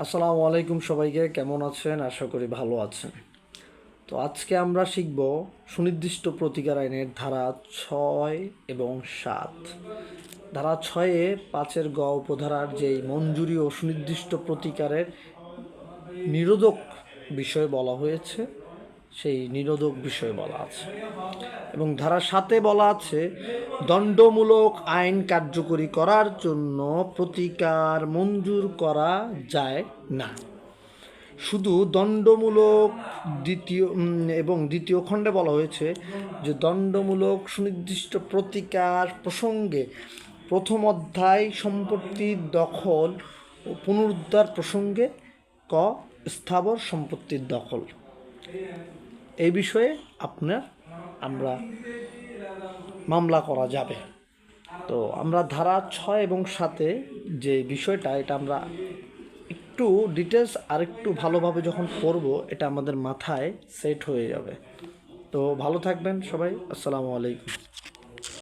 আসসালামু আলাইকুম সবাইকে, কেমন আছেন? আশা করি ভালো আছেন। তো আজকে আমরা শিখব সুনির্দিষ্ট প্রতিকার আইনের ধারা ছয় এবং সাত। ধারা ছয়ে পাঁচের গ উপধারার যেই মঞ্জুরি ও সুনির্দিষ্ট প্রতিকারের নিরোধক বিষয়ে বলা হয়েছে সেই নিরোধক বিষয় বলা আছে। এবং ধারা সাথে বলা আছে, দণ্ডমূলক আইন কার্যকরী করার জন্য প্রতিকার মঞ্জুর করা যায় না। শুধু দণ্ডমূলক দ্বিতীয় এবং দ্বিতীয় খণ্ডে বলা হয়েছে যে দণ্ডমূলক সুনির্দিষ্ট প্রতিকার প্রসঙ্গে প্রথম অধ্যায় সম্পত্তির দখল ও পুনরুদ্ধার প্রসঙ্গে ক স্থাবর সম্পত্তির দখল। এই বিষয়ে আপনার আমরা মামলা করা যাবে। তো আমরা ধারা ছয় এবং সাতে যে বিষয়টা, এটা আমরা একটু ডিটেলস আর একটু ভালোভাবে যখন পড়ব, এটা আমাদের মাথায় সেট হয়ে যাবে। তো ভালো থাকবেন সবাই। আসসালামু আলাইকুম।